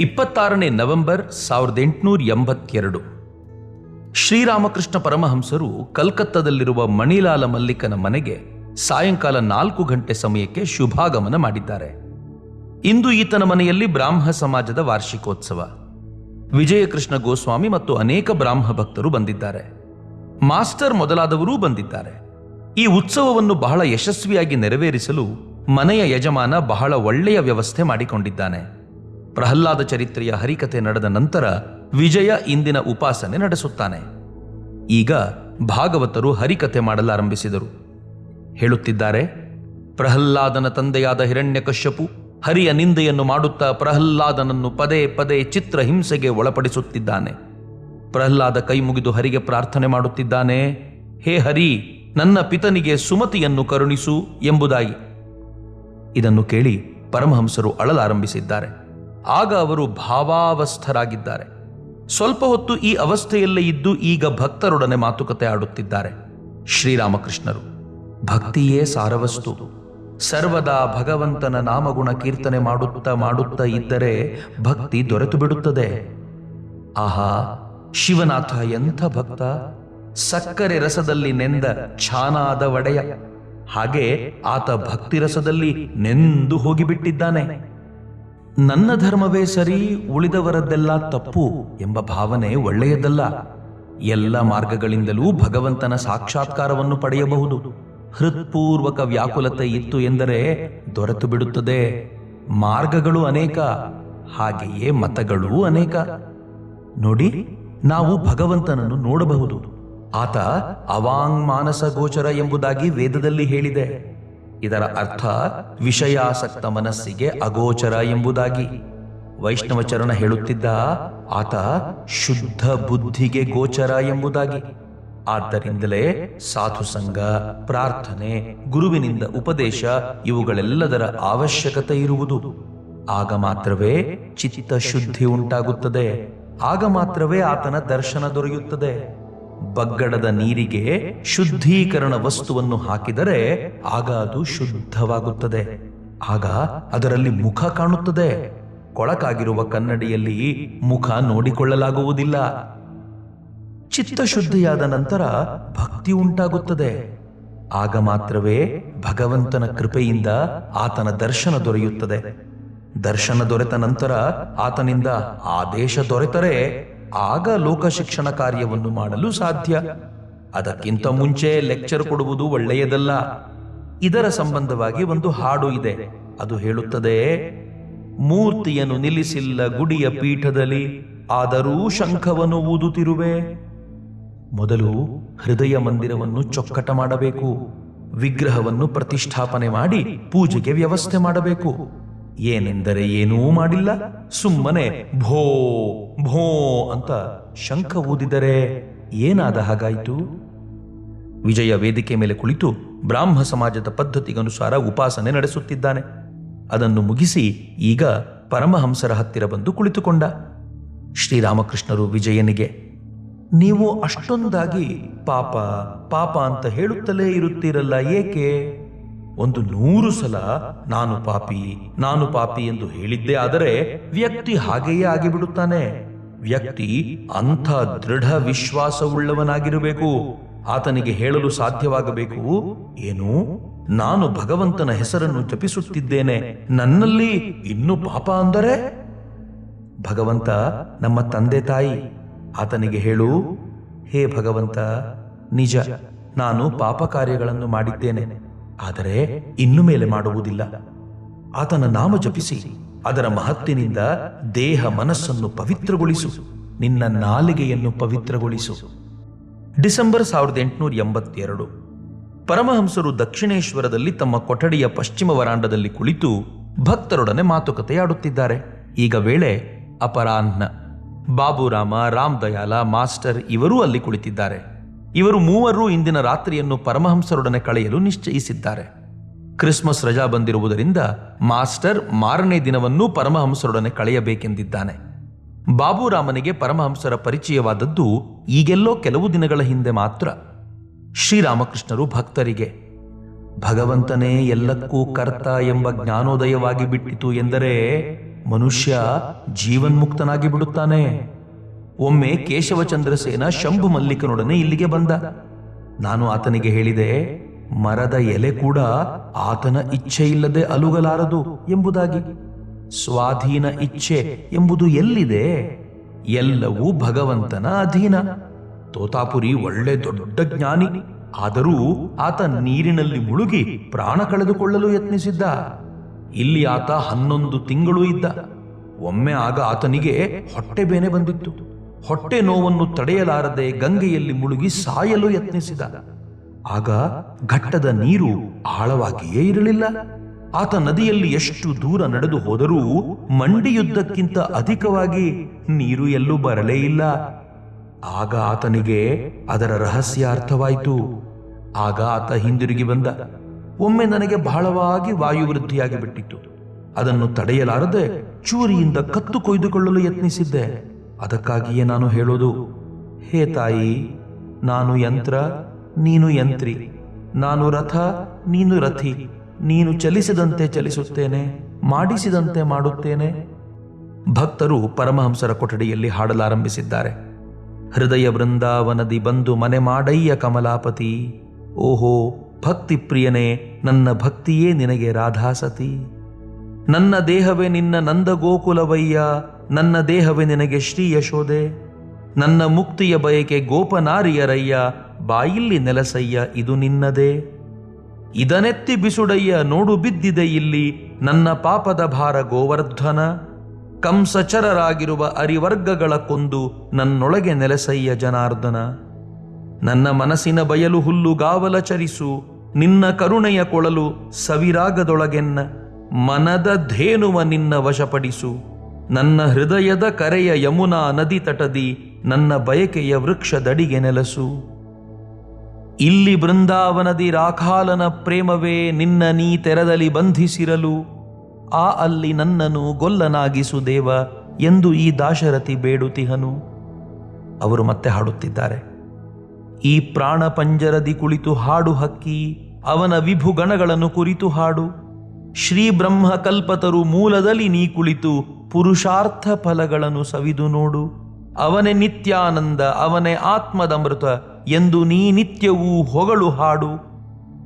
ಇಪ್ಪತ್ತಾರನೇ ನವೆಂಬರ್ ಸಾವಿರದ ಎಂಟುನೂರ ಎಂಬತ್ತೆರಡು. ಶ್ರೀರಾಮಕೃಷ್ಣ ಪರಮಹಂಸರು ಕಲ್ಕತ್ತಾದಲ್ಲಿರುವ ಮಣಿಲಾಲ ಮಲ್ಲಿಕನ ಮನೆಗೆ ಸಾಯಂಕಾಲ ನಾಲ್ಕು ಗಂಟೆ ಸಮಯಕ್ಕೆ ಶುಭಾಗಮನ ಮಾಡಿದ್ದಾರೆ. ಇಂದು ಈತನ ಮನೆಯಲ್ಲಿ ಬ್ರಾಹ್ಮ ಸಮಾಜದ ವಾರ್ಷಿಕೋತ್ಸವ. ವಿಜಯಕೃಷ್ಣ ಗೋಸ್ವಾಮಿ ಮತ್ತು ಅನೇಕ ಬ್ರಾಹ್ಮ ಭಕ್ತರು ಬಂದಿದ್ದಾರೆ. ಮಾಸ್ಟರ್ ಮೊದಲಾದವರೂ ಬಂದಿದ್ದಾರೆ. ಈ ಉತ್ಸವವನ್ನು ಬಹಳ ಯಶಸ್ವಿಯಾಗಿ ನೆರವೇರಿಸಲು ಮನೆಯ ಯಜಮಾನ ಬಹಳ ಒಳ್ಳೆಯ ವ್ಯವಸ್ಥೆ ಮಾಡಿಕೊಂಡಿದ್ದಾನೆ. ಪ್ರಹ್ಲಾದ ಚರಿತ್ರೆಯ ಹರಿಕತೆ ನಡೆದ ನಂತರ ವಿಜಯ ಇಂದಿನ ಉಪಾಸನೆ ನಡೆಸುತ್ತಾನೆ. ಈಗ ಭಾಗವತರು ಹರಿಕತೆ ಮಾಡಲಾರಂಭಿಸಿದರು. ಹೇಳುತ್ತಿದ್ದಾರೆ, ಪ್ರಹ್ಲಾದನ ತಂದೆಯಾದ ಹಿರಣ್ಯಕಶ್ಯಪು ಹರಿಯ ನಿಂದೆಯನ್ನು ಮಾಡುತ್ತಾ ಪ್ರಹ್ಲಾದನನ್ನು ಪದೇ ಪದೇ ಚಿತ್ರ ಹಿಂಸೆಗೆ ಒಳಪಡಿಸುತ್ತಿದ್ದಾನೆ. ಪ್ರಹ್ಲಾದ ಕೈ ಮುಗಿದು ಹರಿಗೆ ಪ್ರಾರ್ಥನೆ ಮಾಡುತ್ತಿದ್ದಾನೆ, ಹೇ ಹರಿ, ನನ್ನ ಪಿತನಿಗೆ ಸುಮತಿಯನ್ನು ಕರುಣಿಸು ಎಂಬುದಾಗಿ. ಇದನ್ನು ಕೇಳಿ ಪರಮಹಂಸರು ಅಳಲಾರಂಭಿಸಿದ್ದಾರೆ. ಆಗ ಅವರು ಭಾವಾವಸ್ಥರಾಗಿದ್ದಾರೆ. ಸ್ವಲ್ಪ ಹೊತ್ತು ಈ ಅವಸ್ಥೆಯಲ್ಲೇ ಇದ್ದು ಈಗ ಭಕ್ತರೊಡನೆ ಮಾತುಕತೆ ಆಡುತ್ತಿದ್ದಾರೆ. ಶ್ರೀರಾಮಕೃಷ್ಣರು, ಭಕ್ತಿಯೇ ಸಾರವಸ್ತು. ಸರ್ವದಾ ಭಗವಂತನ ನಾಮಗುಣ ಕೀರ್ತನೆ ಮಾಡುತ್ತಾ ಮಾಡುತ್ತಾ ಇದ್ದರೆ ಭಕ್ತಿ ದೊರೆತು ಬಿಡುತ್ತದೆ. ಆಹಾ, ಶಿವನಾಥ ಎಂಥ ಭಕ್ತ. ಸಕ್ಕರೆ ರಸದಲ್ಲಿ ನೆಂದ ಛಾನಾದ ಒಡೆಯ. ಹಾಗೆ ಆತ ಭಕ್ತಿ ರಸದಲ್ಲಿ ನೆಂದು ಹೋಗಿಬಿಟ್ಟಿದ್ದಾನೆ. ನನ್ನ ಧರ್ಮವೇ ಸರಿ, ಉಳಿದವರದ್ದೆಲ್ಲ ತಪ್ಪು ಎಂಬ ಭಾವನೆ ಒಳ್ಳೆಯದಲ್ಲ. ಎಲ್ಲ ಮಾರ್ಗಗಳಿಂದಲೂ ಭಗವಂತನ ಸಾಕ್ಷಾತ್ಕಾರವನ್ನು ಪಡೆಯಬಹುದು. ಹೃತ್ಪೂರ್ವಕ ವ್ಯಾಕುಲತೆ ಇತ್ತು ಎಂದರೆ ದೊರೆತು ಬಿಡುತ್ತದೆ. ಮಾರ್ಗಗಳು ಅನೇಕ, ಹಾಗೆಯೇ ಮತಗಳೂ ಅನೇಕ. ನೋಡಿ, ನಾವು ಭಗವಂತನನ್ನು ನೋಡಬಹುದು. ಆತ ಅವಾಂಗ್ ಮಾನಸ ಗೋಚರ ಎಂಬುದಾಗಿ ವೇದದಲ್ಲಿ ಹೇಳಿದೆ. ಇದರ ಅರ್ಥ ವಿಷಯಾಸಕ್ತ ಮನಸ್ಸಿಗೆ ಅಗೋಚರ ಎಂಬುದಾಗಿ. ವೈಷ್ಣವಚರಣ ಹೇಳುತ್ತಿದ್ದ ಆತ ಶುದ್ಧ ಬುದ್ಧಿಗೆ ಗೋಚರ ಎಂಬುದಾಗಿ. ಆದ್ದರಿಂದಲೇ ಸಾಧುಸಂಗ ಪ್ರಾರ್ಥನೆ, ಗುರುವಿನಿಂದ ಉಪದೇಶ ಇವುಗಳೆಲ್ಲದರ ಅವಶ್ಯಕತೆ ಇರುವುದು. ಆಗ ಮಾತ್ರವೇ ಚಿತ್ತ ಶುದ್ಧಿ ಉಂಟಾಗುತ್ತದೆ. ಆಗ ಮಾತ್ರವೇ ಆತನ ದರ್ಶನ ದೊರೆಯುತ್ತದೆ. ಬಗ್ಗಡದ ನೀರಿಗೆ ಶುದ್ಧೀಕರಣ ವಸ್ತುವನ್ನು ಹಾಕಿದರೆ ಆಗ ಅದು ಶುದ್ಧವಾಗುತ್ತದೆ. ಆಗ ಅದರಲ್ಲಿ ಮುಖ ಕಾಣುತ್ತದೆ. ಕೊಳಕಾಗಿರುವ ಕನ್ನಡಿಯಲ್ಲಿ ಮುಖ ನೋಡಿಕೊಳ್ಳಲಾಗುವುದಿಲ್ಲ. ಚಿತ್ತಶುದ್ಧಿಯಾದ ನಂತರ ಭಕ್ತಿ ಉಂಟಾಗುತ್ತದೆ. ಆಗ ಮಾತ್ರವೇ ಭಗವಂತನ ಕೃಪೆಯಿಂದ ಆತನ ದರ್ಶನ ದೊರೆಯುತ್ತದೆ. ದರ್ಶನ ದೊರೆತ ನಂತರ ಆತನಿಂದ ಆದೇಶ ದೊರೆತರೆ ಆಗ ಲೋಕ ಶಿಕ್ಷಣ ಕಾರ್ಯವನ್ನು ಮಾಡಲು ಸಾಧ್ಯ. ಅದಕ್ಕಿಂತ ಮುಂಚೆ ಲೆಕ್ಚರ್ ಕೊಡುವುದು ಒಳ್ಳೆಯದಲ್ಲ. ಇದರ ಸಂಬಂಧವಾಗಿ ಒಂದು ಹಾಡು ಇದೆ. ಅದು ಹೇಳುತ್ತದೆ, ಮೂರ್ತಿಯನ್ನು ನಿಲ್ಲಿಸಿಲ್ಲ ಗುಡಿಯ ಪೀಠದಲ್ಲಿ, ಆದರೂ ಶಂಖವನ್ನು ಊದುತ್ತಿರುವೆ. ಮೊದಲು ಹೃದಯ ಮಂದಿರವನ್ನು ಚೊಕ್ಕಟ ಮಾಡಬೇಕು. ವಿಗ್ರಹವನ್ನು ಪ್ರತಿಷ್ಠಾಪನೆ ಮಾಡಿ ಪೂಜೆಗೆ ವ್ಯವಸ್ಥೆ ಮಾಡಬೇಕು. ಏನೆಂದರೆ ಏನೂ ಮಾಡಿಲ್ಲ. ಸುಮ್ಮನೆ ಭೋ ಭೋ ಅಂತ ಶಂಖ ಊದಿದರೆ ಏನಾದ ಹಾಗಾಯಿತು? ವಿಜಯ ವೇದಿಕೆ ಮೇಲೆ ಕುಳಿತು ಬ್ರಾಹ್ಮ ಸಮಾಜದ ಪದ್ಧತಿಗನುಸಾರ ಉಪಾಸನೆ ನಡೆಸುತ್ತಿದ್ದಾನೆ. ಅದನ್ನು ಮುಗಿಸಿ ಈಗ ಪರಮಹಂಸರ ಹತ್ತಿರ ಬಂದು ಕುಳಿತುಕೊಂಡ. ಶ್ರೀರಾಮಕೃಷ್ಣರು ವಿಜಯನಿಗೆ, ನೀವು ಅಷ್ಟೊಂದಾಗಿ ಪಾಪ ಪಾಪ ಅಂತ ಹೇಳುತ್ತಲೇ ಇರುತ್ತೀರಲ್ಲ ಏಕೆ? ಒಂದು ನೂರು ಸಲ ನಾನು ಪಾಪಿ ನಾನು ಪಾಪಿ ಎಂದು ಹೇಳಿದ್ದೆ ಆದರೆ ವ್ಯಕ್ತಿ ಹಾಗೆಯೇ ಆಗಿಬಿಡುತ್ತಾನೆ. ವ್ಯಕ್ತಿ ಅಂಥ ದೃಢ ವಿಶ್ವಾಸವುಳ್ಳವನಾಗಿರಬೇಕು. ಆತನಿಗೆ ಹೇಳಲು ಸಾಧ್ಯವಾಗಬೇಕು, ಏನು? ನಾನು ಭಗವಂತನ ಹೆಸರನ್ನು ಜಪಿಸುತ್ತಿದ್ದೇನೆ, ನನ್ನಲ್ಲಿ ಇನ್ನು ಪಾಪ ಅಂದರೆ? ಭಗವಂತ, ನಮ್ಮ ತಂದೆ ತಾಯಿ, ಆತನಿಗೆ ಹೇಳು, ಹೇ ಭಗವಂತ, ನಿಜ, ನಾನು ಪಾಪ ಕಾರ್ಯಗಳನ್ನು ಮಾಡಿದ್ದೇನೆ. ಆದರೆ ಇನ್ನು ಮೇಲೆ ಮಾಡುವುದಿಲ್ಲ. ಆತನ ನಾಮ ಜಪಿಸಿ, ಅದರ ಮಹತ್ತಿನಿಂದ ದೇಹ ಮನಸ್ಸನ್ನು ಪವಿತ್ರಗೊಳಿಸು, ನಿನ್ನ ನಾಲಿಗೆಯನ್ನು ಪವಿತ್ರಗೊಳಿಸು. ಡಿಸೆಂಬರ್ ಸಾವಿರದ ಎಂಟುನೂರ ಎಂಬತ್ತೆರಡು. ಪರಮಹಂಸರು ದಕ್ಷಿಣೇಶ್ವರದಲ್ಲಿ ತಮ್ಮ ಕೊಠಡಿಯ ಪಶ್ಚಿಮ ವರಾಂಡದಲ್ಲಿ ಕುಳಿತು ಭಕ್ತರೊಡನೆ ಮಾತುಕತೆಯಾಡುತ್ತಿದ್ದಾರೆ. ಈಗ ವೇಳೆ ಅಪರಾಹ್ನ, ಬಾಬುರಾಮ ರಾಮ್ ದಯಾಲ ಮಾಸ್ಟರ್ ಇವರೂ ಅಲ್ಲಿ ಕುಳಿತಿದ್ದಾರೆ. ಇವರು ಮೂವರು ಇಂದಿನ ರಾತ್ರಿಯನ್ನು ಪರಮಹಂಸರೊಡನೆ ಕಳೆಯಲು ನಿಶ್ಚಯಿಸಿದ್ದಾರೆ. ಕ್ರಿಸ್ಮಸ್ ರಜಾ ಬಂದಿರುವುದರಿಂದ ಮಾಸ್ಟರ್ ಮಾರನೇ ದಿನವನ್ನೂ ಪರಮಹಂಸರೊಡನೆ ಕಳೆಯಬೇಕೆಂದಿದ್ದಾನೆ. ಬಾಬುರಾಮನಿಗೆ ಪರಮಹಂಸರ ಪರಿಚಯವಾದದ್ದು ಈಗೆಲ್ಲೋ ಕೆಲವು ದಿನಗಳ ಹಿಂದೆ ಮಾತ್ರ. ಶ್ರೀರಾಮಕೃಷ್ಣರು ಭಕ್ತರಿಗೆ, ಭಗವಂತನೇ, ಎಲ್ಲಕ್ಕೂ ಕರ್ತ ಎಂಬ ಜ್ಞಾನೋದಯವಾಗಿ ಬಿಟ್ಟಿತು ಎಂದರೆ ಮನುಷ್ಯ ಜೀವನ್ಮುಕ್ತನಾಗಿ ಬಿಡುತ್ತಾನೆ. ಒಮ್ಮೆ ಕೇಶವಚಂದ್ರಸೇನ ಶಂಭು ಮಲ್ಲಿಕನೊಡನೆ ಇಲ್ಲಿಗೆ ಬಂದ. ನಾನು ಆತನಿಗೆ ಹೇಳಿದೆ, ಮರದ ಎಲೆ ಕೂಡ ಆತನ ಇಚ್ಛೆ ಇಲ್ಲದೆ ಅಲುಗಲಾರದು ಎಂಬುದಾಗಿ. ಸ್ವಾಧೀನ ಇಚ್ಛೆ ಎಂಬುದು ಎಲ್ಲಿದೆ? ಎಲ್ಲವೂ ಭಗವಂತನ ಅಧೀನ. ತೋತಾಪುರಿ ಒಳ್ಳೆ ದೊಡ್ಡ ಜ್ಞಾನಿ, ಆದರೂ ಆತ ನೀರಿನಲ್ಲಿ ಮುಳುಗಿ ಪ್ರಾಣ ಕಳೆದುಕೊಳ್ಳಲು ಯತ್ನಿಸಿದ್ದ. ಇಲ್ಲಿ ಆತ ಹನ್ನೊಂದು ತಿಂಗಳು ಇದ್ದ. ಒಮ್ಮೆ ಆಗ ಆತನಿಗೆ ಹೊಟ್ಟೆ ಬೇನೆ ಬಂದಿತ್ತು. ಹೊಟ್ಟೆ ನೋವನ್ನು ತಡೆಯಲಾರದೆ ಗಂಗೆಯಲ್ಲಿ ಮುಳುಗಿ ಸಾಯಲು ಯತ್ನಿಸಿದ. ಆಗ ಘಟ್ಟದ ನೀರು ಆಳವಾಗಿಯೇ ಇರಲಿಲ್ಲ. ಆತ ನದಿಯಲ್ಲಿ ಎಷ್ಟು ದೂರ ನಡೆದು ಹೋದರೂ ಮಂಡಿಯುದ್ದಕ್ಕಿಂತ ಅಧಿಕವಾಗಿ ನೀರು ಎಲ್ಲೂ ಬರಲೇ ಇಲ್ಲ. ಆಗ ಆತನಿಗೆ ಅದರ ರಹಸ್ಯ ಅರ್ಥವಾಯಿತು ಆಗ ಆತ ಹಿಂದಿರುಗಿ ಬಂದ. ಒಮ್ಮೆ ನನಗೆ ಬಹಳವಾಗಿ ವಾಯುವೃದ್ಧಿಯಾಗಿ ಬಿಟ್ಟಿತ್ತು ಅದನ್ನು ತಡೆಯಲಾರದೆ ಚೂರಿಯಿಂದ ಕತ್ತು ಕೊಯ್ದುಕೊಳ್ಳಲು ಯತ್ನಿಸಿದ್ದೆ. ಅದಕ್ಕಾಗಿಯೇ ನಾನು ಹೇಳೋದು ಹೇ ತಾಯಿ, ನಾನು ಯಂತ್ರ, ನೀನು ಯಂತ್ರಿ, ನಾನು ರಥ, ನೀನು ರಥಿ, ನೀನು ಚಲಿಸಿದಂತೆ ಚಲಿಸುತ್ತೇನೆ, ಮಾಡಿಸಿದಂತೆ ಮಾಡುತ್ತೇನೆ. ಭಕ್ತರು ಪರಮಹಂಸರ ಕೊಠಡಿಯಲ್ಲಿ ಹಾಡಲಾರಂಭಿಸಿದ್ದಾರೆ. ಹೃದಯ ಬೃಂದಾವನದಿ ಬಂದು ಮನೆ ಮಾಡಯ್ಯ ಕಮಲಾಪತಿ, ಓಹೋ ಭಕ್ತಿ ಪ್ರಿಯನೇ ನನ್ನ ಭಕ್ತಿಯೇ ನಿನಗೆ ರಾಧಾಸತಿ. ನನ್ನ ದೇಹವೇ ನಿನ್ನ ನಂದ ಗೋಕುಲವಯ್ಯ ನನ್ನ ದೇಹವೇ ನಿನಗೆ ಶ್ರೀ ಯಶೋದೆ ನನ್ನ ಮುಕ್ತಿಯ ಬಯಕೆ ಗೋಪನಾರಿಯರಯ್ಯ, ಬಾಯಿಲ್ಲಿ ನೆಲಸಯ್ಯ ಇದು ನಿನ್ನದೇ. ಇದನೆತ್ತಿ ಬಿಸುಡಯ್ಯ ನೋಡು ಬಿದ್ದಿದೆ ಇಲ್ಲಿ ನನ್ನ ಪಾಪದ ಭಾರ ಗೋವರ್ಧನ. ಕಂಸಚರರಾಗಿರುವ ಅರಿವರ್ಗಗಳ ಕೊಂದು ನನ್ನೊಳಗೆ ನೆಲೆಸಯ್ಯ ಜನಾರ್ದನ. ನನ್ನ ಮನಸ್ಸಿನ ಬಯಲು ಹುಲ್ಲುಗಾವಲ ಚರಿಸು, ನಿನ್ನ ಕರುಣೆಯ ಕೊಳಲು ಸವಿರಾಗದೊಳಗೆನ್ನ. ಮನದ ಧೇನುವ ನಿನ್ನ ವಶಪಡಿಸು. ನನ್ನ ಹೃದಯದ ಕರೆಯ ಯಮುನಾ ನದಿ ತಟದಿ ನನ್ನ ಬಯಕೆಯ ವೃಕ್ಷದಡಿಗೆ ನೆಲಸು. ಇಲ್ಲಿ ಬೃಂದಾವನದಿ ರಾಖಾಲನ ಪ್ರೇಮವೇ ನಿನ್ನ ನೀ ತೆರದಲ್ಲಿ ಬಂಧಿಸಿರಲು. ಆ ಅಲ್ಲಿ ನನ್ನನು ಗೊಲ್ಲನಾಗಿಸು ದೇವ ಎಂದು ಈ ದಾಶರಥಿ ಬೇಡುತಿಹನು ಅವರು ಮತ್ತೆ ಹಾಡುತ್ತಿದ್ದಾರೆ. ಈ ಪ್ರಾಣ ಪಂಜರದಿ ಕುಳಿತು ಹಾಡು ಹಕ್ಕಿ ಅವನ ವಿಭುಗಣಗಳನ್ನು ಕುರಿತು ಹಾಡು. ಶ್ರೀ ಬ್ರಹ್ಮ ಕಲ್ಪತರು ಮೂಲದಲ್ಲಿ ನೀ ಕುಳಿತು ಪುರುಷಾರ್ಥ ಫಲಗಳನ್ನು ಸವಿದು ನೋಡು. ಅವನೇ ನಿತ್ಯಾನಂದ, ಅವನೇ ಆತ್ಮದಮೃತ, ಎಂದು ನೀ ನಿತ್ಯವೂ ಹೊಗಳು ಹಾಡು.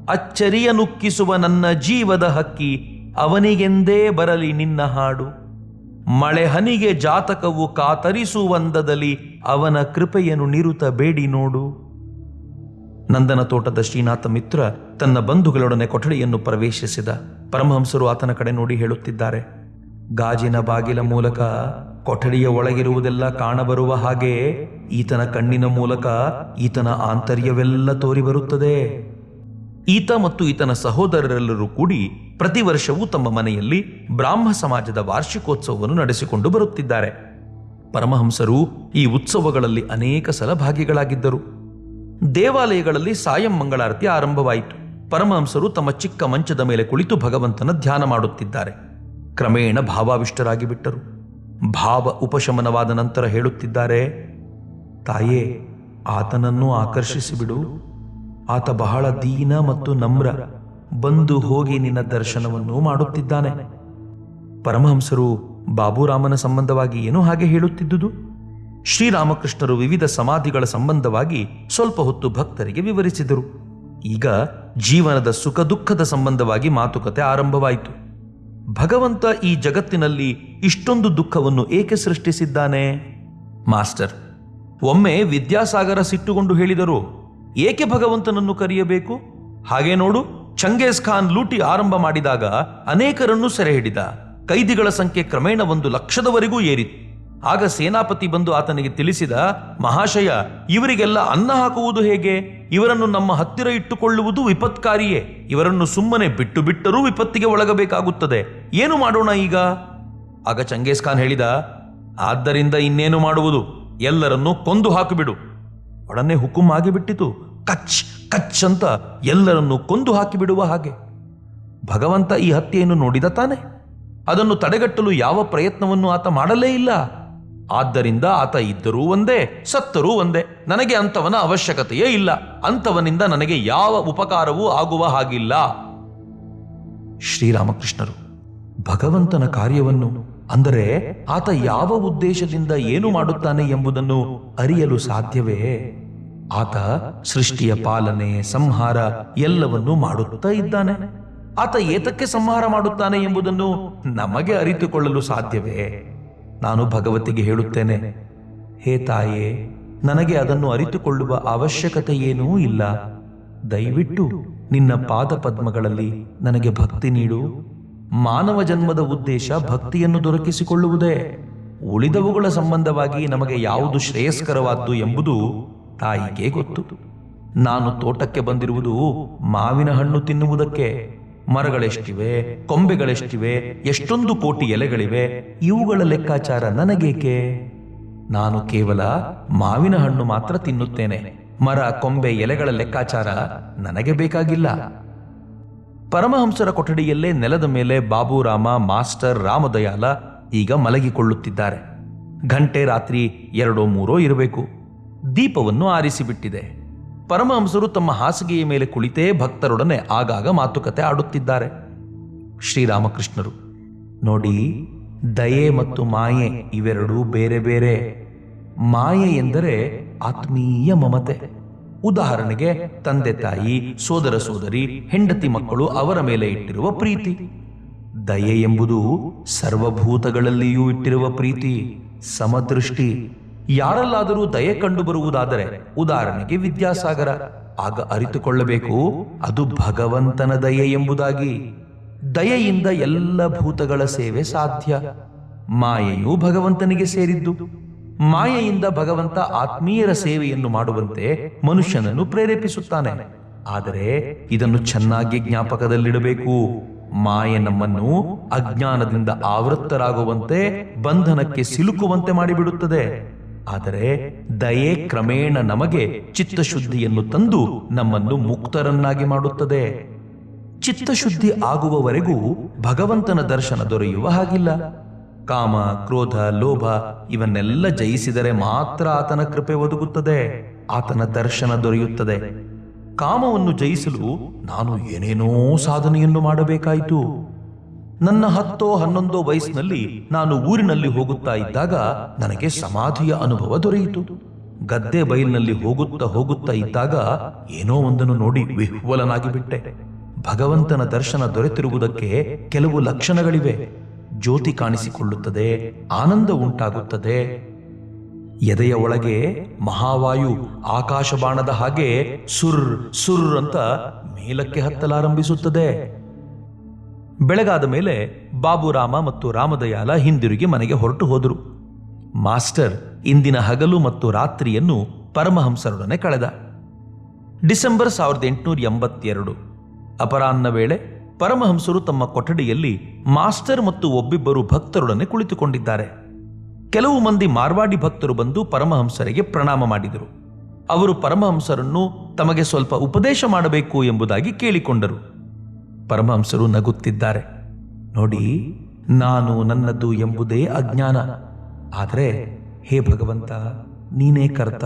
ಅಚ್ಚರಿಯ ನುಕ್ಕಿಸುವ ನನ್ನ ಜೀವದ ಹಕ್ಕಿ, ಅವನಿಗೆಂದೇ ಬರಲಿ ನಿನ್ನ ಹಾಡು. ಮಳೆ ಹನಿಗೆ ಜಾತಕವು ಕಾತರಿಸುವಂದದಲ್ಲಿ ಅವನ ಕೃಪೆಯನ್ನು ನಿರುತ ಬೇಡಿ ನೋಡು. ನಂದನ ತೋಟದ ಶ್ರೀನಾಥ ಮಿತ್ರ ತನ್ನ ಬಂಧುಗಳೊಡನೆ ಕೊಠಡಿಯನ್ನು ಪ್ರವೇಶಿಸಿದ. ಪರಮಹಂಸರು ಆತನ ಕಡೆ ನೋಡಿ ಹೇಳುತ್ತಿದ್ದಾರೆ. ಗಾಜಿನ ಬಾಗಿಲ ಮೂಲಕ ಕೊಠಡಿಯ ಒಳಗಿರುವುದೆಲ್ಲ ಕಾಣಬರುವ ಹಾಗೆ ಈತನ ಕಣ್ಣಿನ ಮೂಲಕ ಈತನ ಆಂತರ್ಯವೆಲ್ಲ ತೋರಿಬರುತ್ತದೆ. ಈತ ಮತ್ತು ಈತನ ಸಹೋದರರೆಲ್ಲರೂ ಕೂಡಿ ಪ್ರತಿ ವರ್ಷವೂ ತಮ್ಮ ಮನೆಯಲ್ಲಿ ಬ್ರಾಹ್ಮ ಸಮಾಜದ ವಾರ್ಷಿಕೋತ್ಸವವನ್ನು ನಡೆಸಿಕೊಂಡು ಬರುತ್ತಿದ್ದಾರೆ. ಪರಮಹಂಸರು ಈ ಉತ್ಸವಗಳಲ್ಲಿ ಅನೇಕ ಸಲ ಭಾಗಿಗಳಾಗಿದ್ದರು ದೇವಾಲಯಗಳಲ್ಲಿ ಸಾಯಂ ಮಂಗಳಾರತಿ ಆರಂಭವಾಯಿತು. ಪರಮಹಂಸರು ತಮ್ಮ ಚಿಕ್ಕ ಮಂಚದ ಮೇಲೆ ಕುಳಿತು ಭಗವಂತನ ಧ್ಯಾನ ಮಾಡುತ್ತಿದ್ದಾರೆ. ಕ್ರಮೇಣ ಭಾವಾವಿಷ್ಟರಾಗಿ ಬಿಟ್ಟರು ಭಾವ ಉಪಶಮನವಾದ ನಂತರ ಹೇಳುತ್ತಿದ್ದಾರೆ, ತಾಯೇ, ಆತನನ್ನು ಆಕರ್ಷಿಸಿಬಿಡು. ಆತ ಬಹಳ ದೀನ ಮತ್ತು ನಮ್ರ. ಬಂದು ಹೋಗಿ ನಿನ್ನ ದರ್ಶನವನ್ನು ಮಾಡುತ್ತಿದ್ದಾನೆ. ಪರಮಹಂಸರು ಬಾಬುರಾಮನ ಸಂಬಂಧವಾಗಿ ಏನು ಹಾಗೆ ಹೇಳುತ್ತಿದ್ದುದು. ಶ್ರೀರಾಮಕೃಷ್ಣರು ವಿವಿಧ ಸಮಾಧಿಗಳ ಸಂಬಂಧವಾಗಿ ಸ್ವಲ್ಪ ಹೊತ್ತು ಭಕ್ತರಿಗೆ ವಿವರಿಸಿದರು. ಈಗ ಜೀವನದ ಸುಖ ದುಃಖದ ಸಂಬಂಧವಾಗಿ ಮಾತುಕತೆ ಆರಂಭವಾಯಿತು. ಭಗವಂತ ಈ ಜಗತ್ತಿನಲ್ಲಿ ಇಷ್ಟೊಂದು ದುಃಖವನ್ನು ಏಕೆ ಸೃಷ್ಟಿಸಿದ್ದಾನೆ? ಮಾಸ್ಟರ್, ಒಮ್ಮೆ ವಿದ್ಯಾಸಾಗರ ಸಿಟ್ಟುಕೊಂಡು ಹೇಳಿದರು, ಏಕೆ ಭಗವಂತನನ್ನು ಕರೆಯಬೇಕು? ಹಾಗೆ ನೋಡು, ಚಂಗೇಸ್ ಖಾನ್ ಲೂಟಿ ಆರಂಭ ಮಾಡಿದಾಗ ಅನೇಕರನ್ನು ಸೆರೆ ಹಿಡಿದ ಕೈದಿಗಳ ಸಂಖ್ಯೆ ಕ್ರಮೇಣ ಒಂದು ಲಕ್ಷದವರೆಗೂ ಏರಿತು. ಆಗ ಸೇನಾಪತಿ ಬಂದು ಆತನಿಗೆ ತಿಳಿಸಿದ, ಮಹಾಶಯ, ಇವರಿಗೆಲ್ಲ ಅನ್ನ ಹಾಕುವುದು ಹೇಗೆ? ಇವರನ್ನು ನಮ್ಮ ಹತ್ತಿರ ಇಟ್ಟುಕೊಳ್ಳುವುದು ವಿಪತ್ಕಾರಿಯೇ. ಇವರನ್ನು ಸುಮ್ಮನೆ ಬಿಟ್ಟು ಬಿಟ್ಟರೂ ವಿಪತ್ತಿಗೆ ಒಳಗಬೇಕಾಗುತ್ತದೆ. ಏನು ಮಾಡೋಣ ಈಗ? ಆಗ ಚಂಗೇಸ್ ಖಾನ್ ಹೇಳಿದ, ಆದ್ದರಿಂದ ಇನ್ನೇನು ಮಾಡುವುದು? ಎಲ್ಲರನ್ನೂ ಕೊಂದು ಹಾಕಿಬಿಡು. ಒಡನೆ ಹುಕುಂ ಆಗಿಬಿಟ್ಟಿತು. ಕಚ್ ಕಚ್ ಅಂತ ಎಲ್ಲರನ್ನೂ ಕೊಂದು ಹಾಕಿಬಿಡುವ ಹಾಗೆ. ಭಗವಂತ ಈ ಹತ್ಯೆಯನ್ನು ನೋಡಿದ ತಾನೆ? ಅದನ್ನು ತಡೆಗಟ್ಟಲು ಯಾವ ಪ್ರಯತ್ನವನ್ನು ಆತ ಮಾಡಲೇ ಇಲ್ಲ. ಆದ್ದರಿಂದ ಆತ ಇದ್ದರೂ ಒಂದೇ, ಸತ್ತರೂ ಒಂದೇ. ನನಗೆ ಅಂಥವನ ಅವಶ್ಯಕತೆಯೇ ಇಲ್ಲ. ಅಂಥವನಿಂದ ನನಗೆ ಯಾವ ಉಪಕಾರವೂ ಆಗುವ ಹಾಗಿಲ್ಲ. ಶ್ರೀರಾಮಕೃಷ್ಣರು, ಭಗವಂತನ ಕಾರ್ಯವನ್ನು ಅಂದರೆ ಆತ ಯಾವ ಉದ್ದೇಶದಿಂದ ಏನು ಮಾಡುತ್ತಾನೆ ಎಂಬುದನ್ನು ಅರಿಯಲು ಸಾಧ್ಯವೇ? ಆತ ಸೃಷ್ಟಿಯ ಪಾಲನೆ, ಸಂಹಾರ ಎಲ್ಲವನ್ನೂ ಮಾಡುತ್ತಾ ಇದ್ದಾನೆ. ಆತ ಏತಕ್ಕೆ ಸಂಹಾರ ಮಾಡುತ್ತಾನೆ ಎಂಬುದನ್ನು ನಮಗೆ ಅರಿತುಕೊಳ್ಳಲು ಸಾಧ್ಯವೇ? ನಾನು ಭಗವತಿಗೆ ಹೇಳುತ್ತೇನೆ, ಹೇ ತಾಯೇ, ನನಗೆ ಅದನ್ನು ಅರಿತುಕೊಳ್ಳುವ ಅವಶ್ಯಕತೆ ಏನೂ ಇಲ್ಲ. ದಯವಿಟ್ಟು ನಿನ್ನ ಪಾದ ಪದ್ಮಗಳಲ್ಲಿ ನನಗೆ ಭಕ್ತಿ ನೀಡು. ಮಾನವ ಜನ್ಮದ ಉದ್ದೇಶ ಭಕ್ತಿಯನ್ನು ದೊರಕಿಸಿಕೊಳ್ಳುವುದೇ. ಉಳಿದವುಗಳ ಸಂಬಂಧವಾಗಿ ನಮಗೆ ಯಾವುದು ಶ್ರೇಯಸ್ಕರವಾದ್ದು ಎಂಬುದು ತಾಯಿಗೆ ಗೊತ್ತು. ನಾನು ತೋಟಕ್ಕೆ ಬಂದಿರುವುದು ಮಾವಿನ ಹಣ್ಣು ತಿನ್ನುವುದಕ್ಕೆ. ಮರಗಳೆಷ್ಟಿವೆ, ಕೊಂಬೆಗಳೆಷ್ಟಿವೆ, ಎಷ್ಟೊಂದು ಕೋಟಿ ಎಲೆಗಳಿವೆ, ಇವುಗಳ ಲೆಕ್ಕಾಚಾರ ನನಗೇಕೆ? ನಾನು ಕೇವಲ ಮಾವಿನ ಹಣ್ಣು ಮಾತ್ರ ತಿನ್ನುತ್ತೇನೆ. ಮರ, ಕೊಂಬೆ, ಎಲೆಗಳ ಲೆಕ್ಕಾಚಾರ ನನಗೆ ಬೇಕಾಗಿಲ್ಲ. ಪರಮಹಂಸರ ಕೊಠಡಿಯಲ್ಲೇ ನೆಲದ ಮೇಲೆ ಬಾಬುರಾಮ, ಮಾಸ್ಟರ್ ರಾಮದಯಾಲ ಈಗ ಮಲಗಿಕೊಳ್ಳುತ್ತಿದ್ದಾರೆ. ಘಂಟೆ ರಾತ್ರಿ ಎರಡೋ ಮೂರೋ ಇರಬೇಕು. ದೀಪವನ್ನು ಆರಿಸಿಬಿಟ್ಟಿದೆ. ಪರಮಹಂಸರು ತಮ್ಮ ಹಾಸಿಗೆಯ ಮೇಲೆ ಕುಳಿತೇ ಭಕ್ತರೊಡನೆ ಆಗಾಗ ಮಾತುಕತೆ ಆಡುತ್ತಿದ್ದಾರೆ. ಶ್ರೀರಾಮಕೃಷ್ಣರು, ನೋಡಿ, ದಯೆ ಮತ್ತು ಮಾಯೆ ಇವೆರಡೂ ಬೇರೆ ಬೇರೆ. ಮಾಯೆ ಎಂದರೆ ಆತ್ಮೀಯ ಮಮತೆ. ಉದಾಹರಣೆಗೆ, ತಂದೆ ತಾಯಿ, ಸೋದರ ಸೋದರಿ, ಹೆಂಡತಿ ಮಕ್ಕಳು ಅವರ ಮೇಲೆ ಇಟ್ಟಿರುವ ಪ್ರೀತಿ. ದಯೆ ಎಂಬುದು ಸರ್ವಭೂತಗಳಲ್ಲಿಯೂ ಇಟ್ಟಿರುವ ಪ್ರೀತಿ, ಸಮದೃಷ್ಟಿ ಯಾರಲ್ಲಾದರೂ ದಯೆ ಕಂಡು ಬರುವುದಾದರೆ ಉದಾಹರಣೆಗೆ ವಿದ್ಯಾಸಾಗರ. ಆಗ ಅರಿತುಕೊಳ್ಳಬೇಕು, ಅದು ಭಗವಂತನ ದಯೆ ಎಂಬುದಾಗಿ. ದಯೆಯಿಂದ ಎಲ್ಲ ಭೂತಗಳ ಸೇವೆ ಸಾಧ್ಯ. ಮಾಯೆಯು ಭಗವಂತನಿಗೆ ಸೇರಿದ್ದು. ಮಾಯೆಯಿಂದ ಭಗವಂತ ಆತ್ಮೀಯರ ಸೇವೆಯನ್ನು ಮಾಡುವಂತೆ ಮನುಷ್ಯನನ್ನು ಪ್ರೇರೇಪಿಸುತ್ತಾನೆ. ಆದರೆ ಇದನ್ನು ಚೆನ್ನಾಗಿ ಜ್ಞಾಪಕದಲ್ಲಿಡಬೇಕು. ಮಾಯೆ ನಮ್ಮನ್ನು ಅಜ್ಞಾನದಿಂದ ಆವೃತ್ತರಾಗುವಂತೆ, ಬಂಧನಕ್ಕೆ ಸಿಲುಕುವಂತೆ ಮಾಡಿಬಿಡುತ್ತದೆ. ಆದರೆ ದಯೆ ಕ್ರಮೇಣ ನಮಗೆ ಚಿತ್ತಶುದ್ಧಿಯನ್ನು ತಂದು ನಮ್ಮನ್ನು ಮುಕ್ತರನ್ನಾಗಿ ಮಾಡುತ್ತದೆ. ಚಿತ್ತಶುದ್ಧಿ ಆಗುವವರೆಗೂ ಭಗವಂತನ ದರ್ಶನ ದೊರೆಯುವ ಹಾಗಿಲ್ಲ. ಕಾಮ, ಕ್ರೋಧ, ಲೋಭ ಇವನ್ನೆಲ್ಲ ಜಯಿಸಿದರೆ ಮಾತ್ರ ಆತನ ಕೃಪೆ ಒದಗುತ್ತದೆ, ಆತನ ದರ್ಶನ ದೊರೆಯುತ್ತದೆ. ಕಾಮವನ್ನು ಜಯಿಸಲು ನಾನು ಏನೇನೋ ಸಾಧನೆಯನ್ನು ಮಾಡಬೇಕಾಯಿತು. ನನ್ನ ಹತ್ತೋ ಹನ್ನೊಂದೋ ವಯಸ್ಸಿನಲ್ಲಿ ನಾನು ಊರಿನಲ್ಲಿ ಹೋಗುತ್ತಾ ಇದ್ದಾಗ ನನಗೆ ಸಮಾಧಿಯ ಅನುಭವ ದೊರೆಯಿತು. ಗದ್ದೆ ಬಯಲಿನಲ್ಲಿ ಹೋಗುತ್ತಾ ಹೋಗುತ್ತಾ ಇದ್ದಾಗ ಏನೋ ಒಂದನ್ನು ನೋಡಿ ವಿಹ್ವಲನಾಗಿ ಬಿಟ್ಟೆ. ಭಗವಂತನ ದರ್ಶನ ದೊರೆತಿರುವುದಕ್ಕೆ ಕೆಲವು ಲಕ್ಷಣಗಳಿವೆ. ಜ್ಯೋತಿ ಕಾಣಿಸಿಕೊಳ್ಳುತ್ತದೆ, ಆನಂದ ಉಂಟಾಗುತ್ತದೆ. ಎದೆಯ ಒಳಗೆ ಮಹಾವಾಯು ಆಕಾಶಬಾಣದ ಹಾಗೆ ಸುರ್ ಸುರ್ ಅಂತ ಮೇಲಕ್ಕೆ ಹತ್ತಲಾರಂಭಿಸುತ್ತದೆ. ಬೆಳಗಾದ ಮೇಲೆ ಬಾಬುರಾಮ ಮತ್ತು ರಾಮದಯಾಲ ಹಿಂದಿರುಗಿ ಮನೆಗೆ ಹೊರಟು ಹೋದರು. ಮಾಸ್ಟರ್ ಇಂದಿನ ಹಗಲು ಮತ್ತು ರಾತ್ರಿಯನ್ನು ಪರಮಹಂಸರೊಡನೆ ಕಳೆದ. ಡಿಸೆಂಬರ್ ಸಾವಿರದ ಎಂಟುನೂರ ಎಂಬತ್ತೆರಡು. ಅಪರಾಹ್ನ ವೇಳೆ ಪರಮಹಂಸರು ತಮ್ಮ ಕೊಠಡಿಯಲ್ಲಿ ಮಾಸ್ಟರ್ ಮತ್ತು ಒಬ್ಬಿಬ್ಬರು ಭಕ್ತರೊಡನೆ ಕುಳಿತುಕೊಂಡಿದ್ದಾರೆ. ಕೆಲವು ಮಂದಿ ಮಾರ್ವಾಡಿ ಭಕ್ತರು ಬಂದು ಪರಮಹಂಸರಿಗೆ ಪ್ರಣಾಮ ಮಾಡಿದರು. ಅವರು ಪರಮಹಂಸರನ್ನು ತಮಗೆ ಸ್ವಲ್ಪ ಉಪದೇಶ ಮಾಡಬೇಕು ಎಂಬುದಾಗಿ ಕೇಳಿಕೊಂಡರು. ಪರಮಹಂಸರು ನಗುತ್ತಿದ್ದಾರೆ. ನೋಡಿ, ನಾನು ನನ್ನದು ಎಂಬುದೇ ಅಜ್ಞಾನ. ಆದರೆ, ಹೇ ಭಗವಂತ, ನೀನೇ ಕರ್ತ,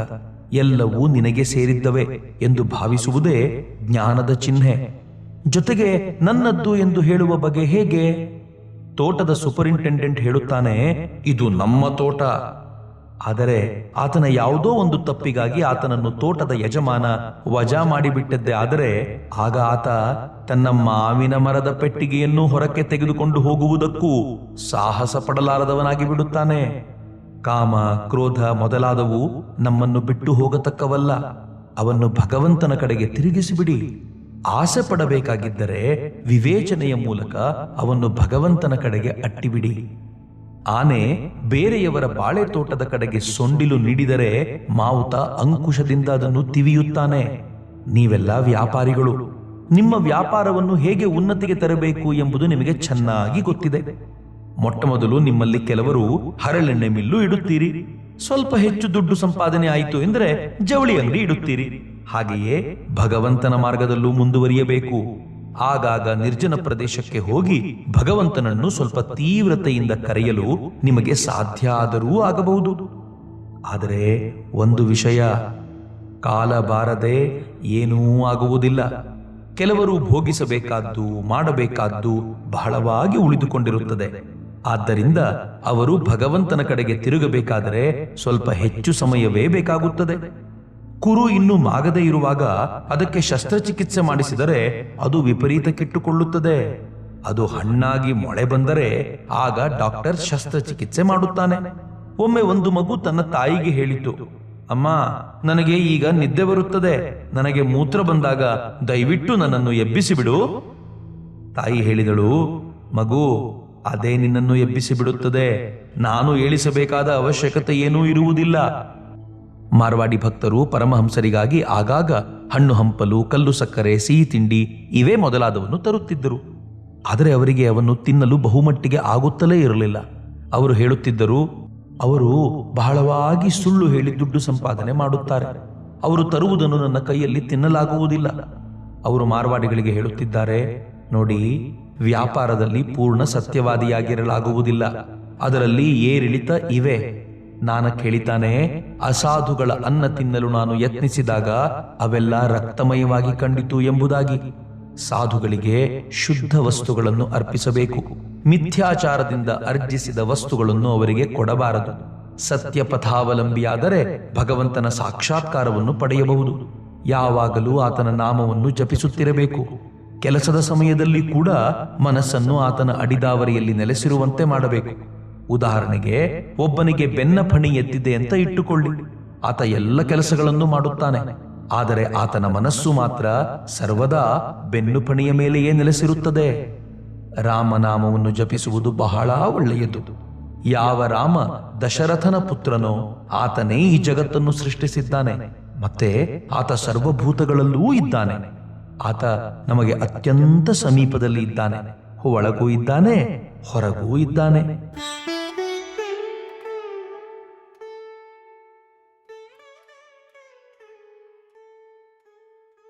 ಎಲ್ಲವೂ ನಿನಗೆ ಸೇರಿದ್ದವೆ ಎಂದು ಭಾವಿಸುವುದೇ ಜ್ಞಾನದ ಚಿಹ್ನೆ. ಜೊತೆಗೆ ನನ್ನದ್ದು ಎಂದು ಹೇಳುವ ಬಗೆ ಹೇಗೆ? ತೋಟದ ಸೂಪರಿಂಟೆಂಡೆಂಟ್ ಹೇಳುತ್ತಾನೆ, ಇದು ನಮ್ಮ ತೋಟ. ಆದರೆ ಆತನ ಯಾವುದೋ ಒಂದು ತಪ್ಪಿಗಾಗಿ ಆತನನ್ನು ತೋಟದ ಯಜಮಾನ ವಜಾ ಮಾಡಿಬಿಟ್ಟದ್ದೇ ಆದರೆ ಆಗ ಆತ ತನ್ನ ಮಾವಿನ ಮರದ ಪೆಟ್ಟಿಗೆಯನ್ನು ಹೊರಕ್ಕೆ ತೆಗೆದುಕೊಂಡು ಹೋಗುವುದಕ್ಕೂ ಸಾಹಸ ಪಡಲಾರದವನಾಗಿ ಬಿಡುತ್ತಾನೆ. ಕಾಮ, ಕ್ರೋಧ ಮೊದಲಾದವು ನಮ್ಮನ್ನು ಬಿಟ್ಟು ಹೋಗತಕ್ಕವಲ್ಲ. ಅವನ್ನು ಭಗವಂತನ ಕಡೆಗೆ ತಿರುಗಿಸಿಬಿಡಿ. ಆಸೆ ಪಡಬೇಕಾಗಿದ್ದರೆ ವಿವೇಚನೆಯ ಮೂಲಕ ಅವನ್ನು ಭಗವಂತನ ಕಡೆಗೆ ಅಟ್ಟಿಬಿಡಿ. ಆನೆ ಬೇರೆಯವರ ಬಾಳೆ ತೋಟದ ಕಡೆಗೆ ಸೊಂಡಿಲು ನೀಡಿದರೆ ಮಾವುತ ಅಂಕುಶದಿಂದ ಅದನ್ನು ತಿವಿಯುತ್ತಾನೆ. ನೀವೆಲ್ಲ ವ್ಯಾಪಾರಿಗಳು. ನಿಮ್ಮ ವ್ಯಾಪಾರವನ್ನು ಹೇಗೆ ಉನ್ನತಿಗೆ ತರಬೇಕು ಎಂಬುದು ನಿಮಗೆ ಚೆನ್ನಾಗಿ ಗೊತ್ತಿದೆ. ಮೊಟ್ಟಮೊದಲು ನಿಮ್ಮಲ್ಲಿ ಕೆಲವರು ಹರಳೆಣ್ಣೆ ಮಿಲ್ಲು ಇಡುತ್ತೀರಿ. ಸ್ವಲ್ಪ ಹೆಚ್ಚು ದುಡ್ಡು ಸಂಪಾದನೆ ಆಯಿತು ಎಂದರೆ ಜವಳಿ ಅಂಗಡಿ ಇಡುತ್ತೀರಿ. ಹಾಗೆಯೇ ಭಗವಂತನ ಮಾರ್ಗದಲ್ಲೂ ಮುಂದುವರಿಯಬೇಕು. ಆಗಾಗ ನಿರ್ಜನ ಪ್ರದೇಶಕ್ಕೆ ಹೋಗಿ ಭಗವಂತನನ್ನು ಸ್ವಲ್ಪ ತೀವ್ರತೆಯಿಂದ ಕರೆಯಲು ನಿಮಗೆ ಸಾಧ್ಯ ಆದರೂ ಆಗಬಹುದು. ಆದರೆ ಒಂದು ವಿಷಯ, ಕಾಲ ಬಾರದೆ ಏನೂ ಆಗುವುದಿಲ್ಲ. ಕೆಲವರು ಭೋಗಿಸಬೇಕಾದ್ದು, ಮಾಡಬೇಕಾದ್ದು ಬಹಳವಾಗಿ ಉಳಿದುಕೊಂಡಿರುತ್ತದೆ. ಆದ್ದರಿಂದ ಅವರು ಭಗವಂತನ ಕಡೆಗೆ ತಿರುಗಬೇಕಾದರೆ ಸ್ವಲ್ಪ ಹೆಚ್ಚು ಸಮಯವೇ ಬೇಕಾಗುತ್ತದೆ. ಕುರು ಇನ್ನು ಮಾಗದೆ ಇರುವಾಗ ಅದಕ್ಕೆ ಶಸ್ತ್ರಚಿಕಿತ್ಸೆ ಮಾಡಿಸಿದರೆ ಅದು ವಿಪರೀತ ಕೆಟ್ಟುಕೊಳ್ಳುತ್ತದೆ. ಅದು ಹಣ್ಣಾಗಿ ಮೊಳೆ ಬಂದರೆ ಆಗ ಡಾಕ್ಟರ್ ಶಸ್ತ್ರಚಿಕಿತ್ಸೆ ಮಾಡುತ್ತಾನೆ. ಒಮ್ಮೆ ಒಂದು ಮಗು ತನ್ನ ತಾಯಿಗೆ ಹೇಳಿತು, ಅಮ್ಮ, ನನಗೆ ಈಗ ನಿದ್ದೆ ಬರುತ್ತದೆ. ನನಗೆ ಮೂತ್ರ ಬಂದಾಗ ದಯವಿಟ್ಟು ನನ್ನನ್ನು ಎಬ್ಬಿಸಿಬಿಡು. ತಾಯಿ ಹೇಳಿದಳು, ಮಗು, ಅದೇ ನಿನ್ನನ್ನು ಎಬ್ಬಿಸಿ ಬಿಡುತ್ತದೆ ನಾನು ಏಳಿಸಬೇಕಾದ ಅವಶ್ಯಕತೆ ಏನೂ ಇರುವುದಿಲ್ಲ. ಮಾರ್ವಾಡಿ ಭಕ್ತರು ಪರಮಹಂಸರಿಗಾಗಿ ಆಗಾಗ ಹಣ್ಣು ಹಂಪಲು, ಕಲ್ಲು ಸಕ್ಕರೆ, ಸಿಹಿ ತಿಂಡಿ ಇವೇ ಮೊದಲಾದವನ್ನು ತರುತ್ತಿದ್ದರು. ಆದರೆ ಅವರಿಗೆ ಅವನ್ನು ತಿನ್ನಲು ಬಹುಮಟ್ಟಿಗೆ ಆಗುತ್ತಲೇ ಇರಲಿಲ್ಲ. ಅವರು ಹೇಳುತ್ತಿದ್ದರು, ಅವರು ಬಹಳವಾಗಿ ಸುಳ್ಳು ಹೇಳಿ ದುಡ್ಡು ಸಂಪಾದನೆ ಮಾಡುತ್ತಾರೆ. ಅವರು ತರುವುದನ್ನು ನನ್ನ ಕೈಯಲ್ಲಿ ತಿನ್ನಲಾಗುವುದಿಲ್ಲ. ಅವರು ಮಾರ್ವಾಡಿಗಳಿಗೆ ಹೇಳುತ್ತಿದ್ದಾರೆ, ನೋಡಿ, ವ್ಯಾಪಾರದಲ್ಲಿ ಪೂರ್ಣ ಸತ್ಯವಾದಿಯಾಗಿರಲಾಗುವುದಿಲ್ಲ. ಅದರಲ್ಲಿ ಏರಿಳಿತ ಇವೆ. ನಾನ ಕೇಳಿತಾನೆ, ಅಸಾಧುಗಳ ಅನ್ನ ತಿನ್ನಲು ನಾನು ಯತ್ನಿಸಿದಾಗ ಅವೆಲ್ಲ ರಕ್ತಮಯವಾಗಿ ಕಂಡಿತು ಎಂಬುದಾಗಿ. ಸಾಧುಗಳಿಗೆ ಶುದ್ಧ ವಸ್ತುಗಳನ್ನು ಅರ್ಪಿಸಬೇಕು. ಮಿಥ್ಯಾಚಾರದಿಂದ ಅರ್ಜಿಸಿದ ವಸ್ತುಗಳನ್ನು ಅವರಿಗೆ ಕೊಡಬಾರದು. ಸತ್ಯ ಪಥಾವಲಂಬಿಯಾದರೆ ಭಗವಂತನ ಸಾಕ್ಷಾತ್ಕಾರವನ್ನು ಪಡೆಯಬಹುದು. ಯಾವಾಗಲೂ ಆತನ ನಾಮವನ್ನು ಜಪಿಸುತ್ತಿರಬೇಕು. ಕೆಲಸದ ಸಮಯದಲ್ಲಿ ಕೂಡ ಮನಸ್ಸನ್ನು ಆತನ ಅಡಿದಾವರಿಯಲ್ಲಿ ನೆಲೆಸಿರುವಂತೆ ಮಾಡಬೇಕು. ಉದಾಹರಣೆಗೆ, ಒಬ್ಬನಿಗೆ ಬೆನ್ನ ಫಣಿ ಎತ್ತಿದೆ ಅಂತ ಇಟ್ಟುಕೊಳ್ಳಿ. ಆತ ಎಲ್ಲ ಕೆಲಸಗಳನ್ನು ಮಾಡುತ್ತಾನೆ. ಆದರೆ ಆತನ ಮನಸ್ಸು ಮಾತ್ರ ಸರ್ವದಾ ಬೆನ್ನು ಫಣಿಯ ಮೇಲೆಯೇ ನೆಲೆಸಿರುತ್ತದೆ. ರಾಮನಾಮವನ್ನು ಜಪಿಸುವುದು ಬಹಳ ಒಳ್ಳೆಯದು. ಯಾವ ರಾಮ ದಶರಥನ ಪುತ್ರನೋ ಆತನೇ ಈ ಜಗತ್ತನ್ನು ಸೃಷ್ಟಿಸಿದ್ದಾನೆ. ಮತ್ತೆ ಆತ ಸರ್ವಭೂತಗಳಲ್ಲೂ ಇದ್ದಾನೆ. ಆತ ನಮಗೆ ಅತ್ಯಂತ ಸಮೀಪದಲ್ಲಿ ಇದ್ದಾನೆ. ಒಳಗೂ ಇದ್ದಾನೆ, ಹೊರಗೂ ಇದ್ದಾನೆ.